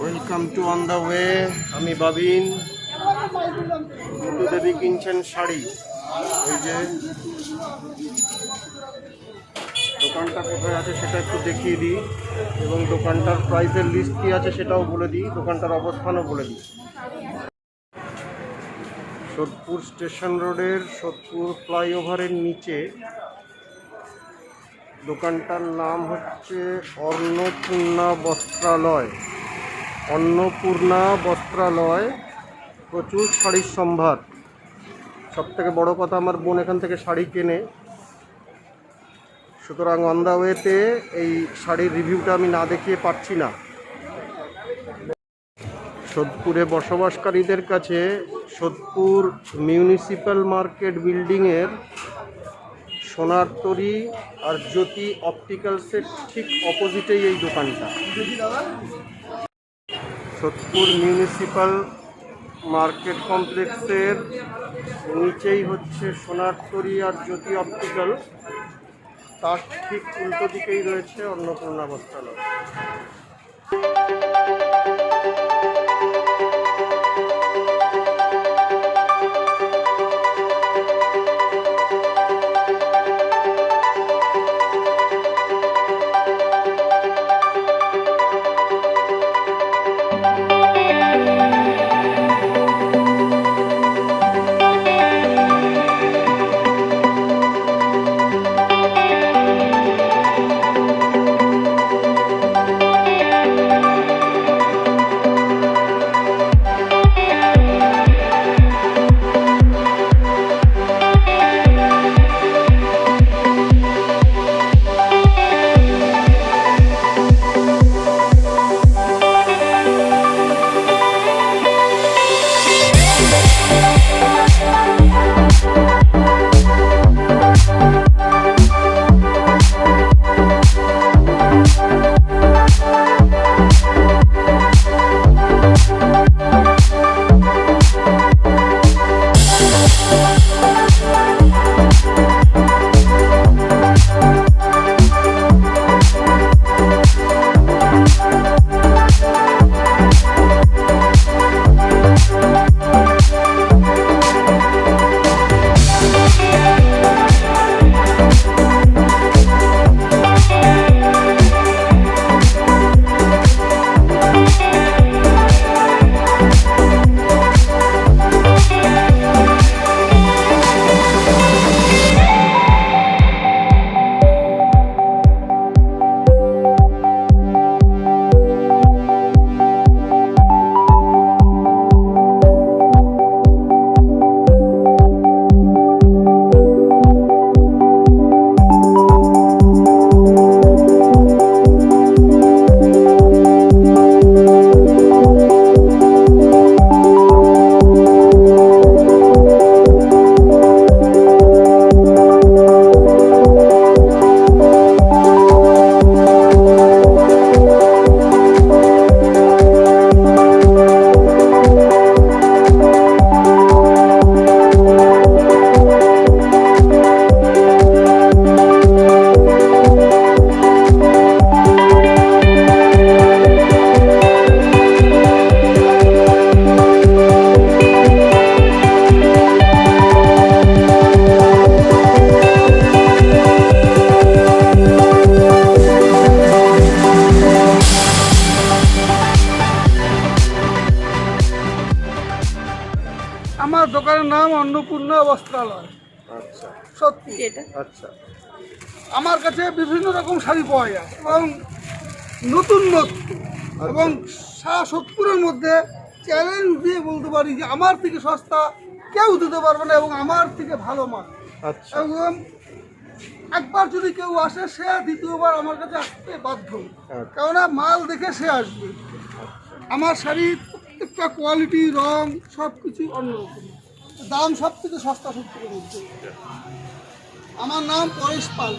Welcome to on the way আমি বাবিন। দেবী কিনছেন শাড়ি। এই যে দোকানটা কোথায় আছে সেটা একটু দেখিয়ে দিই এবং দোকানটার প্রাইসের লিস্ট কী আছে সেটাও বলে দিই, দোকানটার অবস্থানও বলে দিই। সোদপুর স্টেশন রোডের সোদপুর ফ্লাইওভারের নিচে দোকানটার নাম হচ্ছে অন্নপূর্ণা বস্ত্রালয়। অন্নপূর্ণা বস্ত্রালয় প্রচুর শাড়ির সম্ভার। সব থেকে বড় কথা আমার বোন এখান থেকে শাড়ি কেনে। সুতরাং অন ওয়েতে এই শাড়ির রিভিউটা আমি না দেখিয়ে পারছি না। সোদপুরে বসবাসকারীদের কাছে সোদপুর মিউনিসিপ্যাল মার্কেট বিল্ডিংয়ের সোনার তরী আর জ্যোতি অপটিক্যালসের ঠিক অপোজিটেই এই দোকানটা। সোদপুর মিউনিসিপ্যাল মার্কেট কমপ্লেক্সের নিচেই হচ্ছে সোনার তরি আর জ্যোতি অপটিক্যাল তার ঠিক উল্টো দিকেই রয়েছে অন্নপূর্ণা বস্ত্রালয়। দোকানের নাম অন্নপূর্ণা বস্ত্রালয়। আচ্ছা। সত্যি। আচ্ছা। আমার কাছে বিভিন্ন রকম শাড়ি পাওয়া যায় এবং নতুন নতুন এবং সারা সত্তরের মধ্যে চ্যালেঞ্জ দিয়ে বলতে পারি যে আমার থেকে সস্তা কেউ দিতে পারবে না এবং আমার থেকে ভালো মাল। আচ্ছা। এবং একবার যদি কেউ আসে সে দ্বিতীয়বার আমার কাছে আসতে বাধ্য। আচ্ছা। কেননা মাল দেখে সে আসবে। আমার শাড়ির প্রত্যেকটা কোয়ালিটি রং সব কিছু অন্যরকম। দাম সব থেকে সস্তা সত্তরের মধ্যে আমার নাম পরেশ পাল।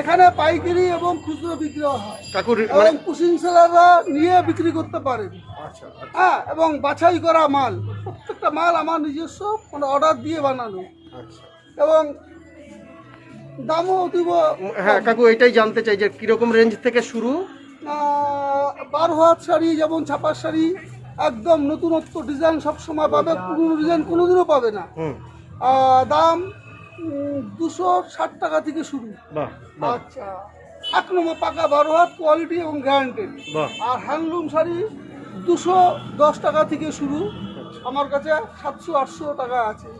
এখানে পাইকারি এবং খুচরো বিক্রি হয়। এবং মানে কুশিং সেলাররা নিয়ে বিক্রি করতে পারেন আচ্ছা হ্যাঁ এবং বাছাই করা মাল। প্রত্যেকটা মাল আমার নিজস্ব মানে অর্ডার দিয়ে বানানো। আচ্ছা। এবং দামও অতীব হ্যাঁ কাকু এটাই জানতে চাই যে কীরকম রেঞ্জ থেকে শুরু? বারো হাত শাড়ি যেমন ছাপার শাড়ি একদম নতুনত্ব ডিজাইন সবসময় পাবে পুরনো ডিজাইন কোনোদিনও পাবে না। দাম দুশো ষাট টাকা থেকে শুরু। আচ্ছা। এক নম্বর পাকা বারো হাত কোয়ালিটি এবং গ্যারান্টেড আর হ্যান্ডলুম শাড়ি দুশো দশ টাকা থেকে শুরু। আমার কাছে সাতশো আটশো টাকা আছে।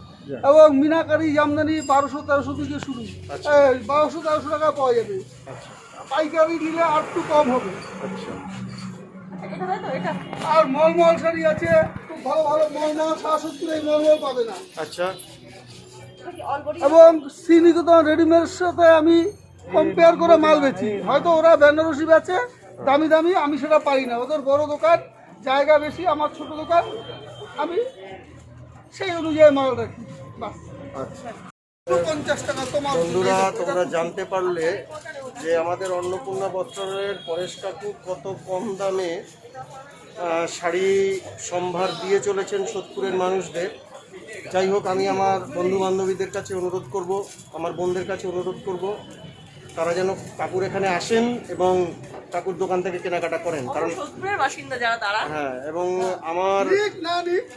এবং মিনাকারি জামদানি বারোশো তেরোশো থেকে শুরু। আচ্ছা। বারোশো তেরোশো টাকা পাওয়া যাবে। আচ্ছা। পাইকারি নিলে আর একটু কম হবে। আচ্ছা। আর মলমল শাড়ি আছে। খুব ভালো ভালো মলমল সাতসত্তর এই মলমল পাবে না। আচ্ছা। এবং শ্রীনিকেতন রেডিমেডের সাথে আমি কম্পেয়ার করে মাল বেচি। হয়তো ওরা বেনারসি বেচে দামি দামি আমি সেটা পারি না। ওদের বড় দোকান জায়গা বেশি আমার ছোট দোকান আমি সেই অনুযায়ী মাল রাখি। বাস। আচ্ছা। পঞ্চাশ টাকা তোমার বন্ধুরা তোমরা জানতে পারলে যে আমাদের অন্নপূর্ণা বস্ত্রালয়ের পরেশ কাকু কত কম দামে শাড়ি সম্ভার দিয়ে চলেছেন সোদপুরের মানুষদের। যাই হোক আমি আমার বন্ধু বান্ধবীদের কাছে অনুরোধ করব আমার বোনদের কাছে অনুরোধ করব তারা যেন কাকুর এখানে আসেন এবং কাকুর দোকান থেকে কেনাকাটা করেন। কারণ বাসিন্দা যারা তারা হ্যাঁ এবং আমার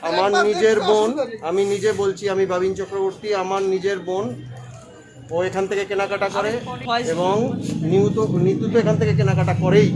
আমার নিজের বোন আমি নিজে বলছি আমি বাবিন চক্রবর্তী আমার নিজের বোন ও এখান থেকে কেনাকাটা করে এবং নিউ তো নিতু তো এখান থেকে কেনাকাটা করেই।